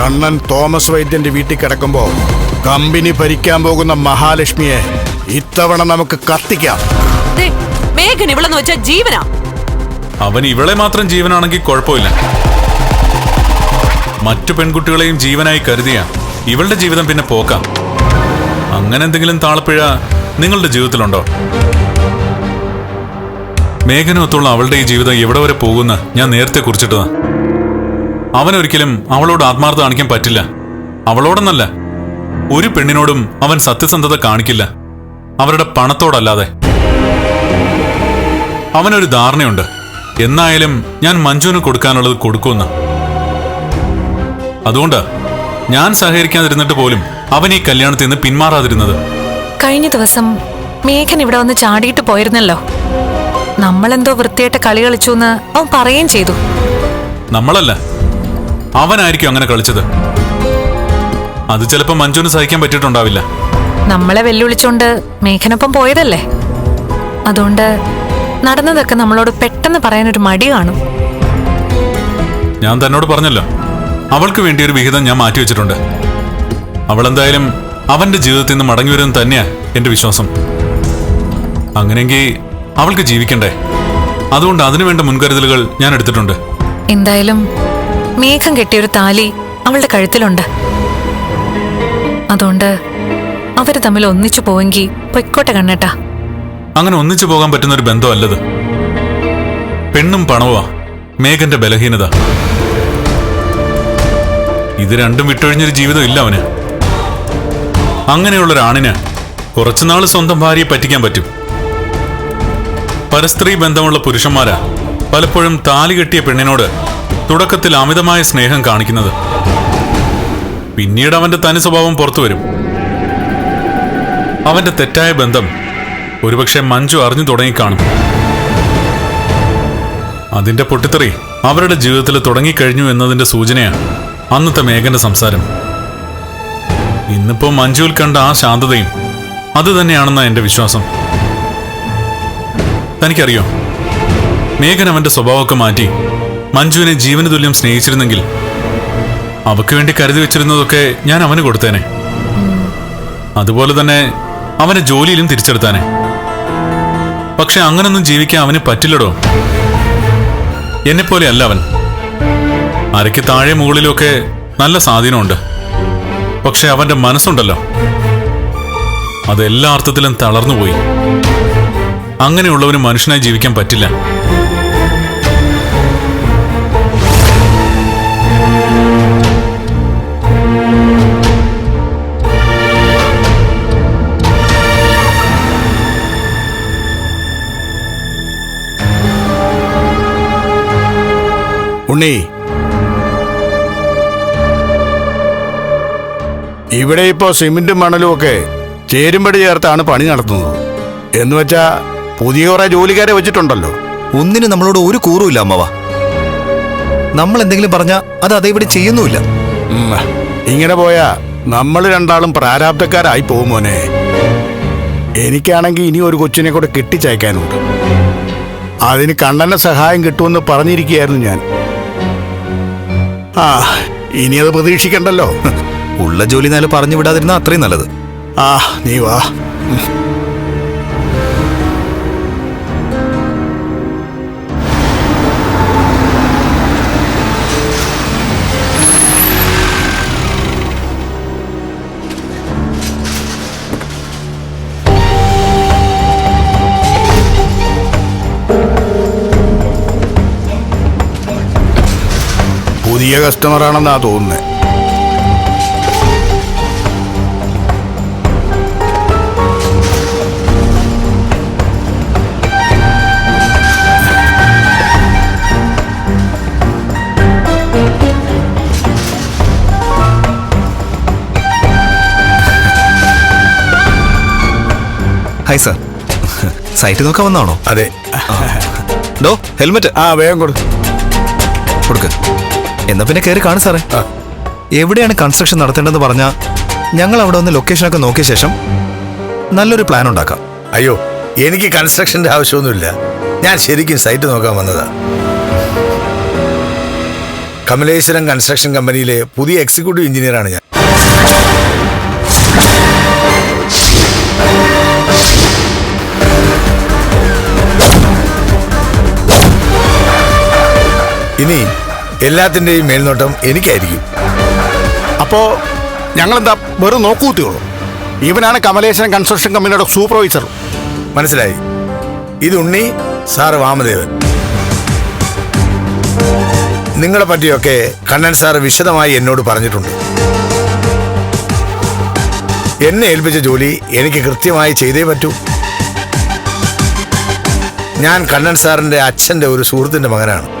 Kannan Thomas വൈദ്യന്റെ വീട്ടിൽ കിടക്കുമ്പോ company ഭരിക്കാൻ പോകുന്ന മഹാലക്ഷ്മിയെ ഇത്തവണ നമുക്ക് കത്തിക്കാം. ദേ, മേഘൻ ഇവളെന്ന് വെച്ചാ ജീവനാ. അവൻ ഇവളെ മാത്രം ജീവനാണെങ്കിൽ കുഴപ്പമില്ല. മറ്റു പെൺകുട്ടികളെയും ജീവനായി കരുതിയ ഇവളുടെ ജീവിതം പിന്നെ പോക്കാം. അങ്ങനെ എന്തെങ്കിലും താളപ്പിഴ നിങ്ങളുടെ ജീവിതത്തിലുണ്ടോ? മേഘനൊത്തുള്ള അവളുടെ ഈ ജീവിതം എവിടെ വരെ പോകുന്ന ഞാൻ നേരത്തെ കുറിച്ചിട്ടതാ. അവനൊരിക്കലും അവളോട് ആത്മാർത്ഥ കാണിക്കാൻ പറ്റില്ല. അവളോടൊന്നല്ല ഒരു പെണ്ണിനോടും അവൻ സത്യസന്ധത കാണിക്കില്ല. അവരുടെ പണത്തോടല്ലാതെ. അവനൊരു ധാരണയുണ്ട്. എന്നായാലും ഞാൻ മഞ്ജുവിന് കൊടുക്കാനുള്ളത് കൊടുക്കുമെന്ന്. അതുകൊണ്ട് ഞാൻ സഹകരിക്കാതിരുന്നിട്ട് പോലും അവൻ ഈ കല്യാണത്തിൽ നിന്ന് പിന്മാറാതിരുന്നത്. കഴിഞ്ഞ ദിവസം മേഘൻ ഇവിടെ വന്ന് ചാടിയിട്ട് പോയിരുന്നല്ലോ. നമ്മളെന്തോ വൃത്തിയായിട്ട് കളി കളിച്ചു എന്ന് അവൻ പറയുകയും ചെയ്തു. നമ്മളല്ല. അവനായിരിക്കും അങ്ങനെ കളിച്ചത്. അത് ചിലപ്പോ മഞ്ജുവിന് സഹിക്കാൻ പറ്റിയിട്ടുണ്ടാവില്ല. നമ്മളെ വെല്ലുവിളിച്ചോണ്ട് മേഘനൊപ്പം പോയതല്ലേ? അതുകൊണ്ട് നടന്നതൊക്കെ നമ്മളോട് പെട്ടെന്ന് പറയാനൊരു മടി കാണും. ഞാൻ തന്നോട് പറഞ്ഞല്ലോ അവൾക്ക് വേണ്ടി ഒരു വിഹിതം ഞാൻ മാറ്റി വെച്ചിട്ടുണ്ട്. അവൾ എന്തായാലും അവന്റെ ജീവിതത്തിൽ നിന്ന് മടങ്ങി വരുമെന്ന് തന്നെയാ എന്റെ വിശ്വാസം. അങ്ങനെയെങ്കിൽ അവൾക്ക് ജീവിക്കണ്ടേ? അതുകൊണ്ട് അതിനുവേണ്ട മുൻകരുതലുകൾ ഞാൻ എടുത്തിട്ടുണ്ട്. എന്തായാലും മേഘം കെട്ടിയൊരു താലി അവളുടെ കഴുത്തിലുണ്ട്. അതുകൊണ്ട് അവർ തമ്മിൽ ഒന്നിച്ചു പോവെങ്കിൽ പൊയ്ക്കോട്ടെ കണ്ണേട്ടാ. അങ്ങനെ ഒന്നിച്ചു പോകാൻ പറ്റുന്ന ഒരു ബന്ധമല്ലത്. പെണ്ണും പണവുമാ മേഘന്റെ ബലഹീനത. ഇത് രണ്ടും വിട്ടൊഴിഞ്ഞൊരു ജീവിതം ഇല്ല അവന്. അങ്ങനെയുള്ള ഒരാണിന് കുറച്ചുനാൾ സ്വന്തം ഭാര്യയെ പറ്റിക്കാൻ പറ്റും. പരസ്ത്രീ ബന്ധമുള്ള പുരുഷന്മാരാ പലപ്പോഴും താലി കെട്ടിയ പെണ്ണിനോട് തുടക്കത്തിൽ അമിതമായ സ്നേഹം കാണിക്കുന്നത്. പിന്നീട് അവന്റെ തനി സ്വഭാവം പുറത്തു വരും. അവന്റെ തെറ്റായ ബന്ധം ഒരുപക്ഷെ മഞ്ജു അറിഞ്ഞു തുടങ്ങിക്കാണും. അതിന്റെ പൊട്ടിത്തെറി അവരുടെ ജീവിതത്തിൽ തുടങ്ങിക്കഴിഞ്ഞു എന്നതിന്റെ സൂചനയാണ് അന്നത്തെ മേഘന്റെ സംസാരം. ഇന്നിപ്പോ മഞ്ജുവിൽ കണ്ട ആ ശാന്തതയും അത് തന്നെയാണെന്ന എന്റെ വിശ്വാസം. തനിക്കറിയോ? മേഘൻ അവന്റെ സ്വഭാവമൊക്കെ മാറ്റി മഞ്ജുവിനെ ജീവന തുല്യം സ്നേഹിച്ചിരുന്നെങ്കിൽ അവക്ക് വേണ്ടി കരുതി വെച്ചിരുന്നതൊക്കെ ഞാൻ അവന് കൊടുത്തേനെ. അതുപോലെ തന്നെ അവനെ ജോലിയിലും തിരിച്ചെടുത്താനെ. പക്ഷെ അങ്ങനൊന്നും ജീവിക്കാൻ അവന് പറ്റില്ലടോ. എന്നെപ്പോലെ അല്ല അവൻ. അരയ്ക്ക് താഴെ മുകളിലൊക്കെ നല്ല സ്വാധീനമുണ്ട്. പക്ഷെ അവന്റെ മനസ്സുണ്ടല്ലോ. അതെല്ലാ അർത്ഥത്തിലും തളർന്നുപോയി. അങ്ങനെയുള്ളവന് മനുഷ്യനായി ജീവിക്കാൻ പറ്റില്ല. ഉണ്ണി. ഇവിടെ ഇപ്പോ സിമെന്റും മണലും ഒക്കെ ചേരുമ്പടി ചേർത്താണ് പണി നടത്തുന്നത്. എന്ന് വെച്ചാ പുതിയ കുറെ ജോലിക്കാരെ വെച്ചിട്ടുണ്ടല്ലോ. ഒന്നിന് നമ്മളോട് ഒരു കൂറുമില്ല അമ്മവ. നമ്മൾ എന്തെങ്കിലും പറഞ്ഞാ അത് അതേപടി ചെയ്യുന്നുമില്ല. ഉം. ഇങ്ങനെ പോയാ നമ്മൾ രണ്ടാളും പ്രാരാബ്ധക്കാരായി പോകും മോനെ. എനിക്കാണെങ്കിൽ ഇനി ഒരു കൊച്ചിനെ കൂടെ കെട്ടിച്ചയക്കാനുണ്ട്. അതിന് കണ്ണന്റെ സഹായം കിട്ടുമെന്ന് പറഞ്ഞിരിക്കുകയായിരുന്നു ഞാൻ. ആ ഇനി അത് പ്രതീക്ഷിക്കണ്ടല്ലോ. ഉള്ള ജോലി നാല് പറഞ്ഞു വിടാതിരുന്ന അത്രയും നല്ലത്. ആ നീ വാ. പുതിയ കസ്റ്റമറാണെന്നാ തോന്നുന്നത് ഹായ് സാർ സൈറ്റ് നോക്കാൻ വന്നാണോ അതെ. ഡോ ഹെൽമെറ്റ് ആ വേഗം കൊടുക്ക്. കൊടുക്ക്. എന്നാ പിന്നെ കയറി കാണും സാറേ. എവിടെയാണ് കൺസ്ട്രക്ഷൻ നടത്തേണ്ടതെന്ന് പറഞ്ഞാൽ ഞങ്ങൾ അവിടെ ഒന്ന് ലൊക്കേഷനൊക്കെ നോക്കിയ ശേഷം നല്ലൊരു പ്ലാൻ ഉണ്ടാക്കാം. അയ്യോ എനിക്ക് കൺസ്ട്രക്ഷന്റെ ആവശ്യമൊന്നുമില്ല. ഞാൻ ശരിക്കും സൈറ്റ് നോക്കാൻ വന്നതാ. കമലേശ്വരം കൺസ്ട്രക്ഷൻ കമ്പനിയിലെ പുതിയ എക്സിക്യൂട്ടീവ് എഞ്ചിനീയറാണ് ഞാൻ. ഇനി എല്ലാത്തിന്റെയും മേൽനോട്ടം എനിക്കായിരിക്കും. അപ്പോ ഞങ്ങളെന്താ വെറും നോക്കൂത്തിയുള്ളൂ ഇവനാണ് കമലേശ്വരൻ കൺസ്ട്രക്ഷൻ കമ്പനിയുടെ സൂപ്പർവൈസർ മനസ്സിലായി. ഇത് ഉണ്ണി സാറ് വാമദേവൻ. നിങ്ങളെ പറ്റിയൊക്കെ കണ്ണൻ സാർ വിശദമായി എന്നോട് പറഞ്ഞിട്ടുണ്ട്. എന്നെ ഏൽപ്പിച്ച ജോലി എനിക്ക് കൃത്യമായി ചെയ്തേ പറ്റൂ. ഞാൻ കണ്ണൻ സാറിന്റെ അച്ഛന്റെ ഒരു സുഹൃത്തിന്റെ മകനാണ്.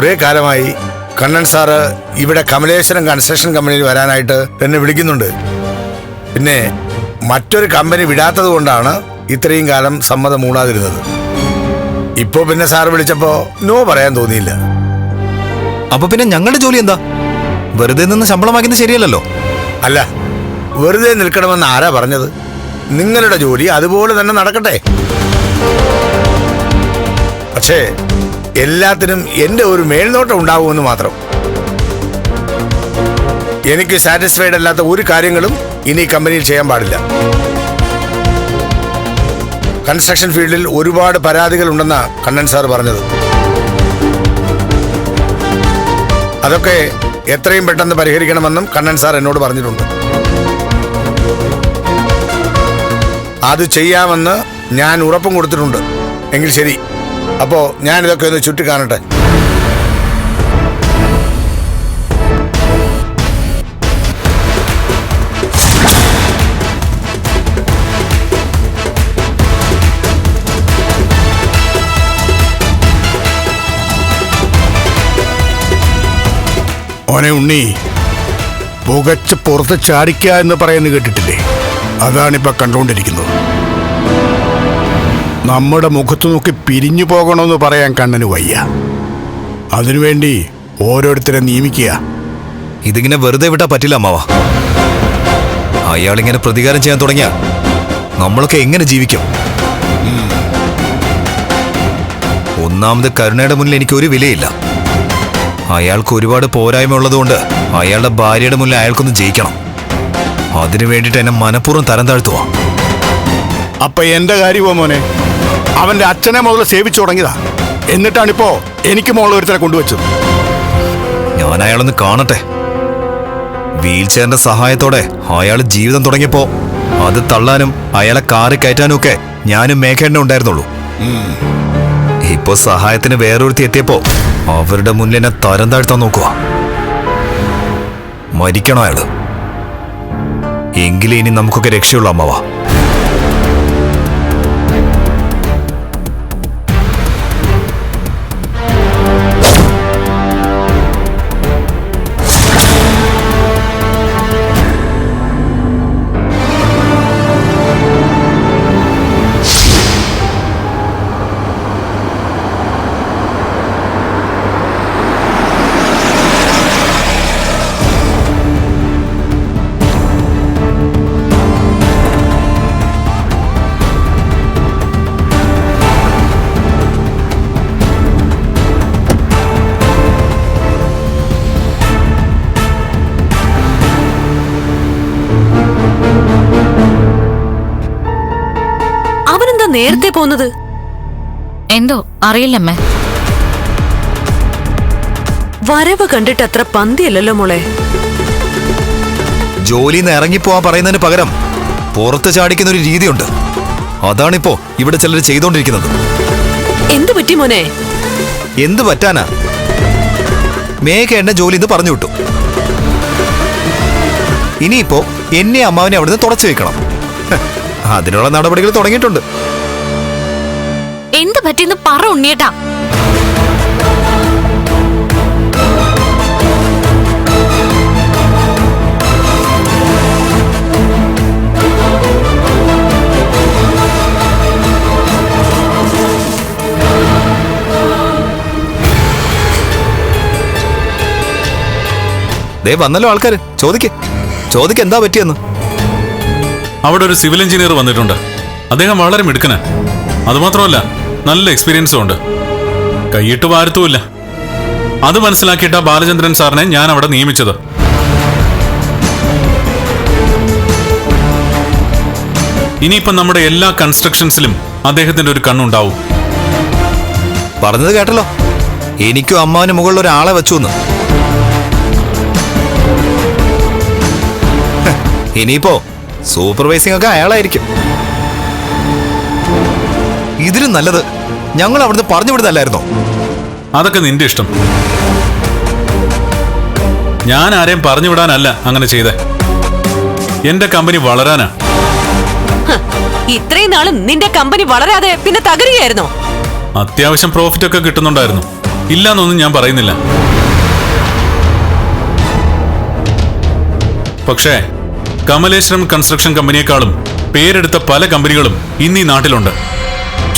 കുറെ കാലമായി കണ്ണൻ സാറ് ഇവിടെ കമലേശ്വരം കൺസ്ട്രക്ഷൻ കമ്പനിയിൽ വരാനായിട്ട് എന്നെ വിളിക്കുന്നുണ്ട്. പിന്നെ മറ്റൊരു കമ്പനി വിടാത്തത് കൊണ്ടാണ് ഇത്രയും കാലം സമ്മതം മൂടാതിരുന്നത് ഇപ്പോ പിന്നെ സാറ് വിളിച്ചപ്പോ നോ പറയാൻ തോന്നിയില്ല. അപ്പൊ പിന്നെ ഞങ്ങളുടെ ജോലി എന്താ? വെറുതെ നിന്ന് ശമ്പളം വാങ്ങിയത് ശരിയല്ലല്ലോ? അല്ല വെറുതെ നിൽക്കണമെന്ന് ആരാ പറഞ്ഞത്? നിങ്ങളുടെ ജോലി അതുപോലെ തന്നെ നടക്കട്ടെ. പക്ഷേ എല്ലാത്തിനും എന്റെ ഒരു മേൽനോട്ടം ഉണ്ടാവുമെന്ന് മാത്രം. എനിക്ക് സാറ്റിസ്ഫൈഡ് അല്ലാത്ത ഒരു കാര്യങ്ങളും ഇനി കമ്പനിയിൽ ചെയ്യാൻ പാടില്ല. കൺസ്ട്രക്ഷൻ ഫീൽഡിൽ ഒരുപാട് പരാതികൾ ഉണ്ടെന്ന കണ്ണൻ സാർ പറഞ്ഞത്. അതൊക്കെ എത്രയും പെട്ടെന്ന് പരിഹരിക്കണമെന്നും കണ്ണൻ സാർ എന്നോട് പറഞ്ഞിട്ടുണ്ട്. അത് ചെയ്യാമെന്ന് ഞാൻ ഉറപ്പും കൊടുത്തിട്ടുണ്ട്. എങ്കിൽ ശരി. അപ്പോ ഞാനിതൊക്കെ ഒന്ന് ചുറ്റി കാണട്ടെ ഓനെ ഉണ്ണി പുകച്ച് പുറത്ത് ചാടിക്ക എന്ന് പറയുന്നത് കേട്ടിട്ടില്ലേ? അതാണിപ്പോ കണ്ടുകൊണ്ടിരിക്കുന്നത് നമ്മുടെ മുഖത്തു നോക്കി പിരിഞ്ഞു പോകണമെന്ന് പറയാൻ കണ്ണന് വയ്യ. അതിനുവേണ്ടി ഓരോരുത്തരെ നിയമിക്കുക. ഇതിങ്ങനെ വെറുതെ വിട്ടാ പറ്റില്ല അമ്മാവ. അയാളിങ്ങനെ പ്രതികാരം ചെയ്യാൻ തുടങ്ങിയ നമ്മളൊക്കെ എങ്ങനെ ജീവിക്കും? ഒന്നാമത് കരുണയുടെ മുന്നിൽ എനിക്ക് ഒരു വിലയില്ല. അയാൾക്ക് ഒരുപാട് പോരായ്മ ഉള്ളതുകൊണ്ട് അയാളുടെ ഭാര്യയുടെ മുന്നിൽ അയാൾക്കൊന്ന് ജയിക്കണം. അതിനു വേണ്ടിയിട്ട് എന്നെ മനഃപൂർവം തരം താഴ്ത്തുവാ. അപ്പൊ എന്റെ കാര്യമോ മോനെ? അവന്റെ അച്ഛനെ മുതൽ സേവിച്ചു തുടങ്ങിയതാ. എന്നിട്ടാണിപ്പോ എനിക്ക് മോളെ ഒരുത്തരെ കൊണ്ടുവച്ചത്. ഞാൻ അയാളൊന്ന് കാണട്ടെ. വീൽ ചെയറിന്റെ സഹായത്തോടെ അയാൾ ജീവിതം തുടങ്ങിയപ്പോ അത് തള്ളാനും അയാളെ കാറി കയറ്റാനും ഒക്കെ ഞാനും മേഘേണ്ണ ഉണ്ടായിരുന്നുള്ളൂ. ഇപ്പോ സഹായത്തിന് വേറൊരുത്തി എത്തിയപ്പോ അവരുടെ മുന്നിൽ എന്നെ തരം താഴ്ത്താൻ നോക്കുക മരിക്കണോ അയാൾ. എങ്കിലും ഇനി നമുക്കൊക്കെ രക്ഷയുള്ളൂ അമ്മവാ. അവനെന്താ പോകുന്നത്? പോന്നത് എന്തോ അറിയില്ലമ്മേ. വരവ് കണ്ടിട്ട് അത്ര പന്തിയല്ലല്ലോ മോളെ. ജോലി നിന്ന് ഇറങ്ങിപ്പോവാൻ പറയുന്നതിന് പകരം പുറത്ത് ചാടിക്കുന്ന ഒരു രീതിയുണ്ട്. അതാണിപ്പോ ഇവിടെ ചിലർ ചെയ്തോണ്ടിരിക്കുന്നത്. എന്തു പറ്റി മോനെ? എന്ത് പറ്റാനാ? മേഘ എന്നെ ജോലി എന്ന് പറഞ്ഞു വിട്ടു. ഇനിയിപ്പോ എന്നെ അമ്മാവിനെ അവിടുന്ന് തുടച്ചു വെക്കണം. അതിനുള്ള നടപടികൾ തുടങ്ങിയിട്ടുണ്ട്. എന്താ പറ്റിയെന്ന് പറ ഉണ്ണിയേട്ടാ. ദേ വന്നല്ലോ ആൾക്കാർ ചോദിക്ക. ചോദിക്ക എന്താ പറ്റിയെന്ന്. അവിടെ ഒരു സിവിൽ എഞ്ചിനീയർ വന്നിട്ടുണ്ട്. അദ്ദേഹം വളരെ മിടുക്കനാ. അതുമാത്രമല്ല നല്ല എക്സ്പീരിയൻസും ഉണ്ട്. കൈയിട്ട് വാരത്തുമില്ല. അത് മനസ്സിലാക്കിയിട്ട ബാലചന്ദ്രൻ സാറിനെ ഞാൻ അവിടെ നിയമിച്ചത്. ഇനിയിപ്പം നമ്മുടെ എല്ലാ കൺസ്ട്രക്ഷൻസിലും അദ്ദേഹത്തിന്റെ ഒരു കണ്ണുണ്ടാവും. പറഞ്ഞത് കേട്ടല്ലോ. എനിക്കും അമ്മാവിന് മുകളിൽ ഒരാളെ വെച്ചു എന്ന് ഇനിയിപ്പോ സൂപ്പർവൈസിംഗ് ഒക്കെ അയാളായിരിക്കും. ഇതിലും നല്ലത് ഞങ്ങൾ അവിടുന്ന് പറഞ്ഞു വിടുന്നല്ലായിരുന്നോ അതൊക്കെ നിന്റെ ഇഷ്ടം. ഞാൻ ആരെയും പറഞ്ഞു വിടാനല്ല അങ്ങനെ ചെയ്തേ. എന്റെ കമ്പനി വളരാനാ. ഇത്രയും നാളും നിന്റെ കമ്പനി വളരാതെ പിന്നെ തകരുകയായിരുന്നോ? അത്യാവശ്യം പ്രോഫിറ്റ് ഒക്കെ കിട്ടുന്നുണ്ടായിരുന്നു. ഇല്ലാന്നൊന്നും ഞാൻ പറയുന്നില്ല. പക്ഷേ കമലേശ്വരം കൺസ്ട്രക്ഷൻ കമ്പനിയെക്കാളും പേരെടുത്ത പല കമ്പനികളും ഇന്ന് ഈ നാട്ടിലുണ്ട്.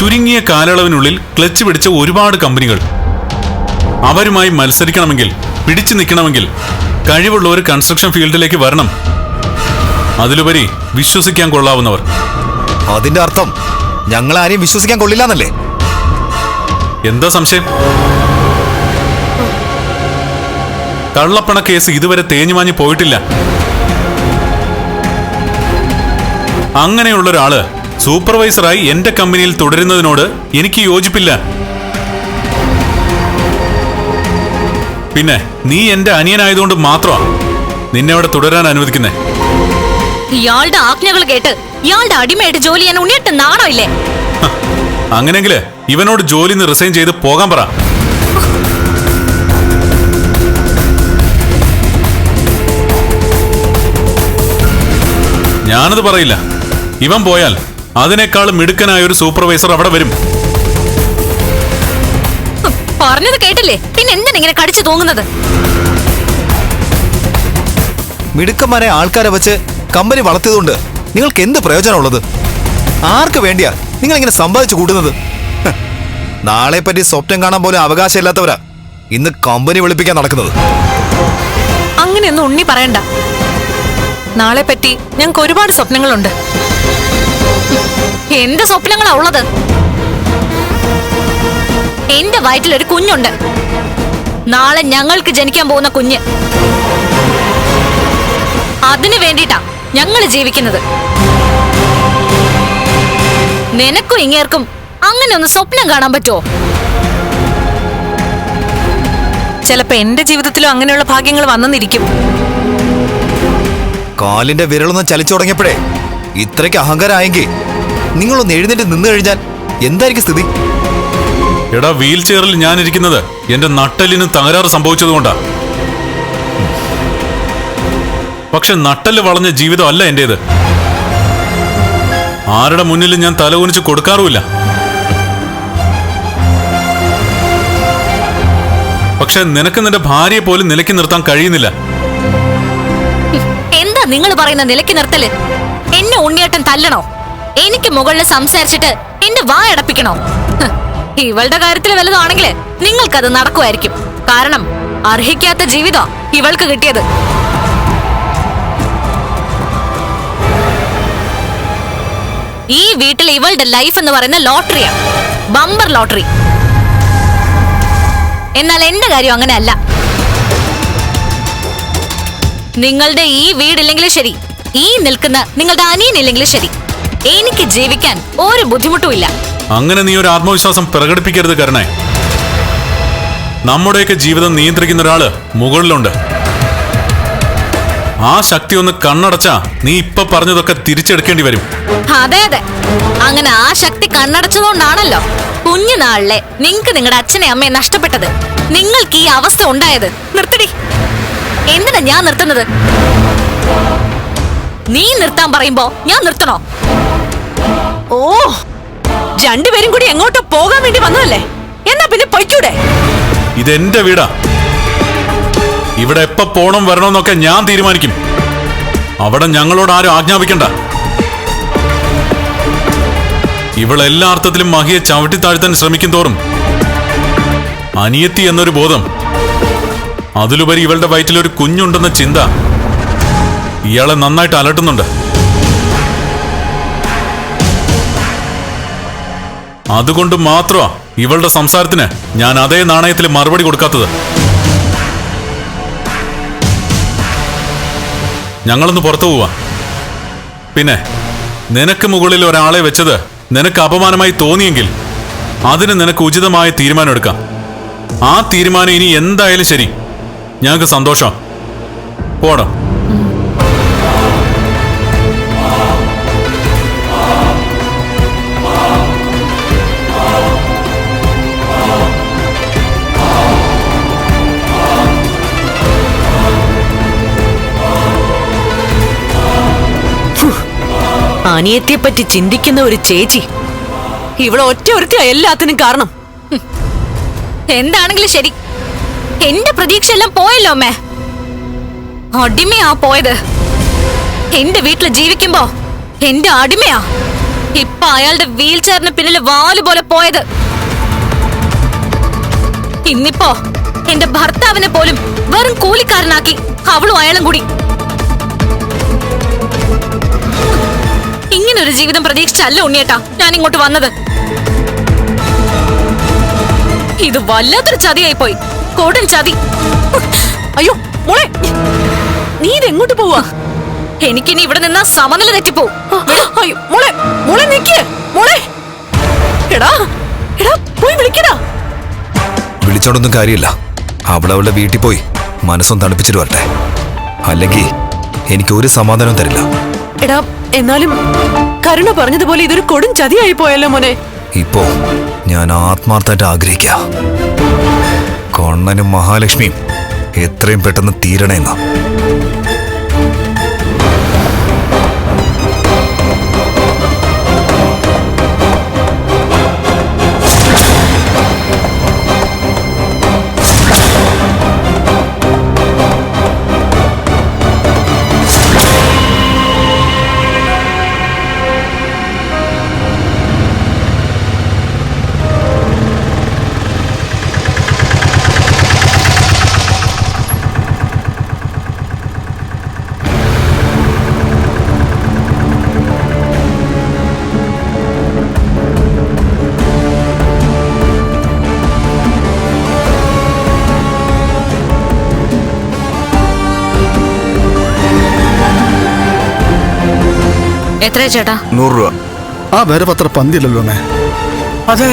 ചുരുങ്ങിയ കാലയളവിനുള്ളിൽ ക്ലച്ച് പിടിച്ച ഒരുപാട് കമ്പനികൾ. അവരുമായി മത്സരിക്കണമെങ്കിൽ പിടിച്ചു നിൽക്കണമെങ്കിൽ കഴിവുള്ള ഒരു കൺസ്ട്രക്ഷൻ ഫീൽഡിലേക്ക് വരണം. അതിലുപരി വിശ്വസിക്കാൻ കൊള്ളാവുന്നവർ. അതിന്റെ അർത്ഥം ഞങ്ങൾ ആരെയും വിശ്വസിക്കാൻ കൊള്ളില്ലെന്നല്ലേ? എന്താ സംശയം? കള്ളപ്പണ കേസ് ഇതുവരെ തേഞ്ഞുമാഞ്ഞു പോയിട്ടില്ല. അങ്ങനെയുള്ള ഒരാൾ സൂപ്പർവൈസറായി എന്റെ കമ്പനിയിൽ തുടരുന്നതിനോട് എനിക്ക് യോജിപ്പില്ല. പിന്നെ നീ എന്റെ അനിയനായതുകൊണ്ട് മാത്രമാണ് നിന്നെ അവിടെ തുടരാൻ അനുവദിക്കുന്നേ. ഇയാളുടെ ആജ്ഞകൾ കേട്ട് ഇയാളുടെ അടിമയായിട്ട് ജോലി ചെയ്യാൻ ഉണ്ണിയിട്ട് നാണോ ഇല്ലേ അങ്ങനെങ്കിൽ ഇവനോട് ജോലി നിന്ന് റിസൈൻ ചെയ്ത് പോകാൻ പറ. ഞാനത് പറയില്ല. ഇവൻ പോയാൽ അതിനേക്കാളും മിടുക്കനായ ഒരു സൂപ്പർവൈസർ അവിടെ വരും. പറഞ്ഞത് കേട്ടില്ലേ? പിന്നെ എന്തിനാ ഇങ്ങനെ കടിച്ചു തൂങ്ങുന്നത്? മിടുക്കന്മാരെ ആൾക്കാരെ വെച്ച് കമ്പനി വളർത്തിയതുകൊണ്ട് നിങ്ങൾക്ക് എന്ത് പ്രയോജനമുള്ളത്? ആർക്ക് വേണ്ടിയാ നിങ്ങൾ ഇങ്ങനെ സമ്പാദിച്ചു കൂട്ടുന്നത്? നാളെ പറ്റി സ്വപ്നം കാണാൻ പോലും അവകാശമില്ലാത്തവരാ ഇന്ന് കമ്പനി വിളിപ്പിക്കാൻ നടക്കുന്നത്. അങ്ങനെയൊന്നും ഉണ്ണി പറയണ്ട. നാളെ പറ്റി ഞങ്ങൾക്ക് ഒരുപാട് സ്വപ്നങ്ങളുണ്ട്. എന്ത് സ്വപ്നങ്ങളാ ഉള്ളത്? എന്റെ വയറ്റിൽ ഒരു കുഞ്ഞുണ്ട്. നാളെ ഞങ്ങൾക്ക് ജനിക്കാൻ പോകുന്ന കുഞ്ഞ്. അതിനു വേണ്ടിട്ടാ ഞങ്ങൾ ജീവിക്കുന്നത്. നിനക്കും ഇങ്ങേർക്കും അങ്ങനെ ഒന്ന് സ്വപ്നം കാണാൻ പറ്റുമോ ചിലപ്പോ എന്റെ ജീവിതത്തിലും അങ്ങനെയുള്ള ഭാഗ്യങ്ങൾ വന്നെന്നിരിക്കും കാലിന്റെ വിരളൊന്ന് ചലിച്ചു തുടങ്ങിയപ്പോഴേ ഇത്രയ്ക്ക് അഹങ്കാരമായെങ്കിൽ നിങ്ങളൊന്ന് എഴുന്നേറ്റ് നിന്ന് കഴിഞ്ഞാൽ എന്തായിരിക്കും സ്ഥിതി? എടാ വീൽ ചെയറിൽ ഞാൻ ഇരിക്കുന്നത് എന്റെ നട്ടലിന് തകരാറ് സംഭവിച്ചതുകൊണ്ടാ പക്ഷെ നട്ടൽ വളഞ്ഞ ജീവിതം അല്ല എന്റേത്. ആരുടെ മുന്നിലും ഞാൻ തലകുനിച്ച് കൊടുക്കാറുമില്ല. പക്ഷെ നിനക്ക് നിന്റെ ഭാര്യയെ പോലും നിലയ്ക്ക് നിർത്താൻ കഴിയുന്നില്ല. എന്താ നിങ്ങൾ പറയുന്ന നിലയ്ക്ക് നിർത്തൽ? എന്നെ ഉണ്ണിയേട്ടൻ തല്ലണോ? എനിക്ക് മുകളിൽ സംസാരിച്ചിട്ട് എന്റെ വാ അടപ്പിക്കണോ? ഇവളുടെ കാര്യത്തിൽ വലുതാണെങ്കിൽ നിങ്ങൾക്കത് നടക്കുമായിരിക്കും. കാരണം അർഹിക്കാത്ത ജീവിതം ഇവൾക്ക് കിട്ടിയത്. ഈ വീട്ടിൽ ഇവളുടെ ലൈഫ് എന്ന് പറയുന്ന ലോട്ടറിയാണ്. Bumper lottery. എന്നാൽ എന്റെ കാര്യം അങ്ങനെയല്ല. നിങ്ങളുടെ ഈ വീടില്ലെങ്കിലും ശരി ഈ നിൽക്കുന്ന നിങ്ങളുടെ അനിയനില്ലെങ്കിലും ശരി. എനിക്ക് ജീവിക്കാൻ ഒരു ബുദ്ധിമുട്ടുമില്ല അങ്ങനെ നീ ഒരു ആത്മവിശ്വാസം പ്രകടിപ്പിക്കരുത് കരുണേ. നമ്മുടെയൊക്കെ ജീവിതം നിയന്ത്രിക്കുന്ന ഒരാൾ മുകളിലുണ്ട്. ആ ശക്തി ഒന്ന് കണ്ണടച്ചാ നീ ഇപ്പൊ പറഞ്ഞതൊക്കെ തിരിച്ചെടുക്കേണ്ടി വരും. അതെ അതെ. അങ്ങനെ ആ ശക്തി കണ്ണടച്ചതുകൊണ്ടാണല്ലോ കുഞ്ഞുനാളിലെ നിങ്ങക്ക് നിങ്ങളുടെ അച്ഛനെ അമ്മയെ നഷ്ടപ്പെട്ടത്. നിങ്ങൾക്ക് ഈ അവസ്ഥ ഉണ്ടായത്. നിർത്തടി. എന്തിനാ ഞാൻ നിർത്തുന്നത്? നീ നിർത്താൻ പറയുമ്പോ ഞാൻ നിർത്തണോ? ഓ രണ്ടുപേരും കൂടി എങ്ങോട്ടോ പോകാൻ വേണ്ടി വന്നതല്ലേ? എന്നാ പിന്നെ പൊയ്ക്കൂടെ? ഇതെന്റെ വീടാ. ഇവിടെ എപ്പോ പോണം വരണമെന്നൊക്കെ ഞാൻ തീരുമാനിക്കും. അവിടെ ഞങ്ങളോട് ആരും ആജ്ഞാപിക്കണ്ട. ഇവൾ എല്ലാ അർത്ഥത്തിലും മഹിയെ ചവിട്ടി താഴ്ത്താൻ ശ്രമിക്കും തോറും അനിയത്തി എന്നൊരു ബോധം. അതിലുപരി ഇവളുടെ വയറ്റിൽ ഒരു കുഞ്ഞുണ്ടെന്ന ചിന്ത ഇയാളെ നന്നായിട്ട് അലട്ടുന്നുണ്ട്. അതുകൊണ്ട് മാത്രമാ ഇവളുടെ സംസാരത്തിന് ഞാൻ അതേ നാണയത്തിൽ മറുപടി കൊടുക്കാത്തത്. ഞങ്ങളൊന്ന് പുറത്തു പോവാ. പിന്നെ നിനക്ക് മുകളിൽ ഒരാളെ വെച്ചത് നിനക്ക് അപമാനമായി തോന്നിയെങ്കിൽ അതിന് നിനക്ക് ഉചിതമായ തീരുമാനം എടുക്കാം ആ തീരുമാനം ഇനി എന്തായാലും ശരി. ഞങ്ങൾക്ക് സന്തോഷം. പോടാം അനിയത്തെ പറ്റി ചിന്തിക്കുന്ന ഒരു ചേച്ചി. ഇവിടെ ഒറ്റ ഒരുത്തിയാ എല്ലാത്തിനും കാരണം. എന്താണെങ്കിലും ശരി. എന്റെ പ്രതീക്ഷ എല്ലാം പോയല്ലോ അമ്മേ. അടിമയാ പോയത്. എന്റെ വീട്ടിൽ ജീവിക്കുമ്പോ എന്റെ അടിമയാ. ഇപ്പൊ അയാളുടെ വീൽ ചെയറിന് പിന്നിൽ വാൽ പോലെ പോയത്. ഇന്നിപ്പോ എന്റെ ഭർത്താവിനെ പോലും വെറും കൂലിക്കാരനാക്കി അവളും അയാളും കൂടി. ഇങ്ങനൊരു ജീവിതം പ്രതീക്ഷിച്ചല്ല ഉണ്ണിയേട്ടാ. ഞാൻ ഇങ്ങോട്ട് വന്നത്. ഇത് വല്ലാത്തൊരു ചതിയായി പോയി കോടൻ ചതി. അയ്യോ മോളെ. നീ ഇതെങ്ങോട്ട് പോവാ? എനിക്കിനി ഇവിടെ നിന്നാ സമനില തെറ്റിപ്പോ. മോളെ മോളെ നിക്ക്. മോളെ. എടാ എടാ പോയി വിളിക്കടാ. വിളിച്ചോണ്ടൊന്നും കാര്യമില്ല. അവളവളുടെ വീട്ടിൽ പോയി മനസ്സും തണുപ്പിച്ചിട്ട് വരട്ടെ. അല്ലെങ്കിൽ എനിക്ക് ഒരു സമാധാനം തരില്ല. എടാ എന്നാലും കരുണ പറഞ്ഞതുപോലെ ഇതൊരു കൊടും ചതിയായി പോയല്ലോ മോനെ. ഇപ്പോ ഞാൻ ആത്മാർത്ഥമായിട്ട് ആഗ്രഹിക്കുക കണ്ണനും മഹാലക്ഷ്മിയും എത്രയും പെട്ടെന്ന് തീരണേന്ന്. എത്രയാ ചേട്ടാ? നൂറ് രൂപ. ആ വേറെ പത്ര പന്തില്ലല്ലോ അമ്മേ. അതെ.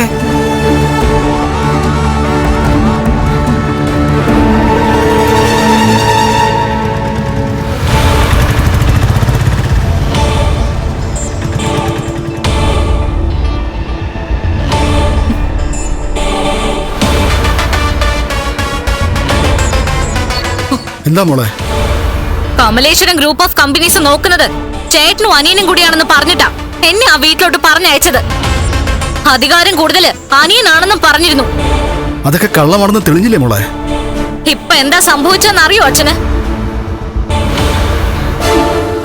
എന്താ മോളെ? കമലേശ്വരം ഗ്രൂപ്പ് ഓഫ് കമ്പനീസ് നോക്കുന്നത്. ചേട്ടനും അനിയനും കൂടിയാണെന്ന് പറഞ്ഞിട്ടാ എന്നെ ആ വീട്ടിലോട്ട് പറഞ്ഞയച്ചത്. അധികാരം കൂടുതൽ അനിയനാണെന്നും പറഞ്ഞിരുന്നു. അതൊക്കെ കള്ളമാണെന്ന് തെളിഞ്ഞില്ലേ മോളെ? ഇപ്പൊ എന്താ സംഭവിച്ചെന്ന് അറിയോ അച്ഛന്?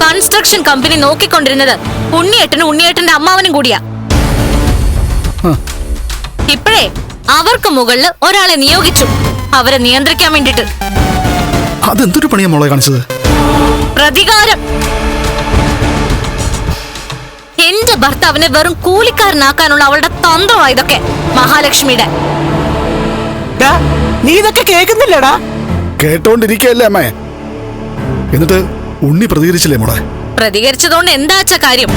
കൺസ്ട്രക്ഷൻ കമ്പനി നോക്കിക്കൊണ്ടിരുന്നത് ഉണ്ണിയേട്ടനും ഉണ്ണിയേട്ടന്റെ അമ്മാവനും കൂടിയാ. ഇപ്പോഴേ അവർക്ക് മുകളിൽ ഒരാളെ നിയോഗിച്ചു. അവരെ നിയന്ത്രിക്കാൻ വേണ്ടിട്ട് അതെന്തൊരു പണിയാ മോളെ കാണിച്ചത്? പ്രതികാരം. എന്റെ ഭർത്താവിനെ വെറും കൂലിക്കാരനാക്കാനുള്ള അവളുടെ തന്ത്രമാ ഇതൊക്കെ മഹാലക്ഷ്മിയുടെ. നീ ഇതൊക്കെ കേൾക്കുന്നില്ലടാ. കേട്ടോണ്ടിരിക്കല്ലേ അമ്മേ. എന്നിട്ട് ഉണ്ണി പ്രതികരിച്ചില്ലേ മോളെ? പ്രതികരിച്ചതുകൊണ്ട് എന്താ അച്ഛ കാര്യം?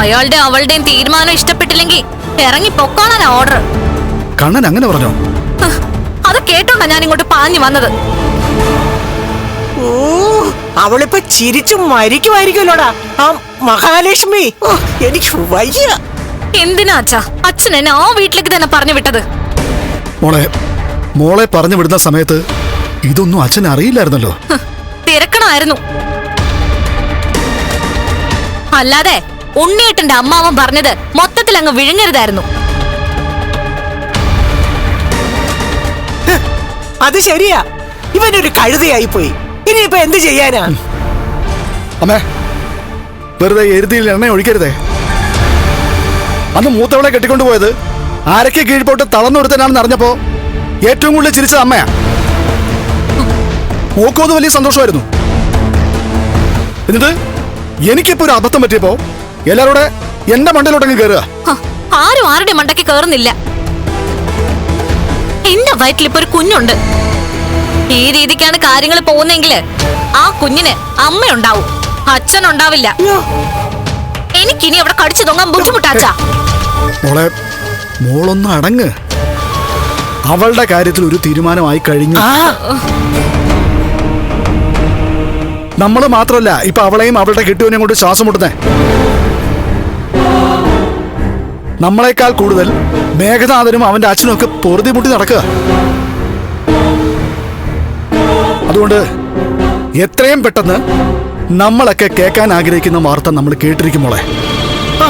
അയാളുടെ അവളുടെയും തീരുമാനം ഇഷ്ടപ്പെട്ടില്ലെങ്കിൽ ഇറങ്ങി പൊക്കോളാൻ ഓർഡർ കണ്ണൻ അങ്ങനെ പറഞ്ഞോ? അത് കേട്ടോണ്ടാ ഞാൻ ഇങ്ങോട്ട് പാഞ്ഞു വന്നത്. അവളിപ്പോ ചിരിച്ചു മരിക്കുമായിരിക്കുമല്ലോടാ. ആ മഹാലക്ഷ്മി എനിക്ക് വയ്യ. എന്തിനാ അച്ഛാ? അച്ഛൻ എന്നെ ആ വീട്ടിലേക്ക് തന്നെ പറഞ്ഞു വിട്ടത്? മോളെ മോളെ പറഞ്ഞു വിടുന്ന സമയത്ത് ഇതൊന്നും അച്ഛൻ അറിയില്ലായിരുന്നല്ലോ. തിരക്കണമായിരുന്നു. അല്ലാതെ ഉണ്ണിയേട്ടന്റെ അമ്മാവൻ പറഞ്ഞത് മൊത്തത്തിൽ അങ്ങ് വിഴുങ്ങരുതായിരുന്നു. അത് ശരിയാ. ഇവനൊരു കഴുതയായി പോയി. ഇനിയിപ്പോ എന്ത് ചെയ്യാനാ? അമ്മേ വെറുതെ എരുതിയിൽ എണ്ണ ഒഴിക്കരുതേ. അന്ന് മൂത്തവളെ കെട്ടിക്കൊണ്ടുപോയത് ആരൊക്കെ കീഴ്പോട്ട് തളർന്നൊരുത്തനാണെന്ന് അറിഞ്ഞപ്പോ ഏറ്റവും കൂടുതൽ ചിരിച്ചത് അമ്മയാ. മോക്കും വലിയ സന്തോഷമായിരുന്നു. എന്നിട്ട് എനിക്കിപ്പോ ഒരു അബദ്ധം പറ്റിയപ്പോ എല്ലാവരുടെ എന്റെ മണ്ടയിലോട്ടങ്ങ് കയറുക ആരും ആരുടെ മണ്ടയ്ക്ക് കേറുന്നില്ല. എന്റെ വയറ്റിൽ ഇപ്പൊ ഒരു കുഞ്ഞുണ്ട്. ഈ രീതിക്കാണ് കാര്യങ്ങൾ പോകുന്നെങ്കിൽ ആ കുഞ്ഞിന് അച്ഛൻ ഉണ്ടാവില്ല എനിക്കിനി അവിടെ കടിച്ചു തൊങ്ങാൻ ബുദ്ധിമുട്ടാച്ചാ. മോളെ മോളൊന്ന് അടങ്ങ്. അവളുടെ കാര്യത്തിൽ ഒരു തീരുമാനമായി കഴിഞ്ഞു. നമ്മൾ മാത്രമല്ല ഇപ്പൊ അവളെയും അവളുടെ കെട്ടുവിനെയും കൊണ്ട് ശ്വാസം മുട്ടുന്നേ. നമ്മളെക്കാൾ കൂടുതൽ മേഘനാഥനും അവന്റെ അച്ഛനും ഒക്കെ പൊറുതി മുട്ടി നടക്കുക. അതുകൊണ്ട് എത്രയും പെട്ടെന്ന് നമ്മളൊക്കെ കേൾക്കാൻ ആഗ്രഹിക്കുന്ന വാർത്ത നമ്മൾ കേട്ടിരിക്കുമോളെ ആ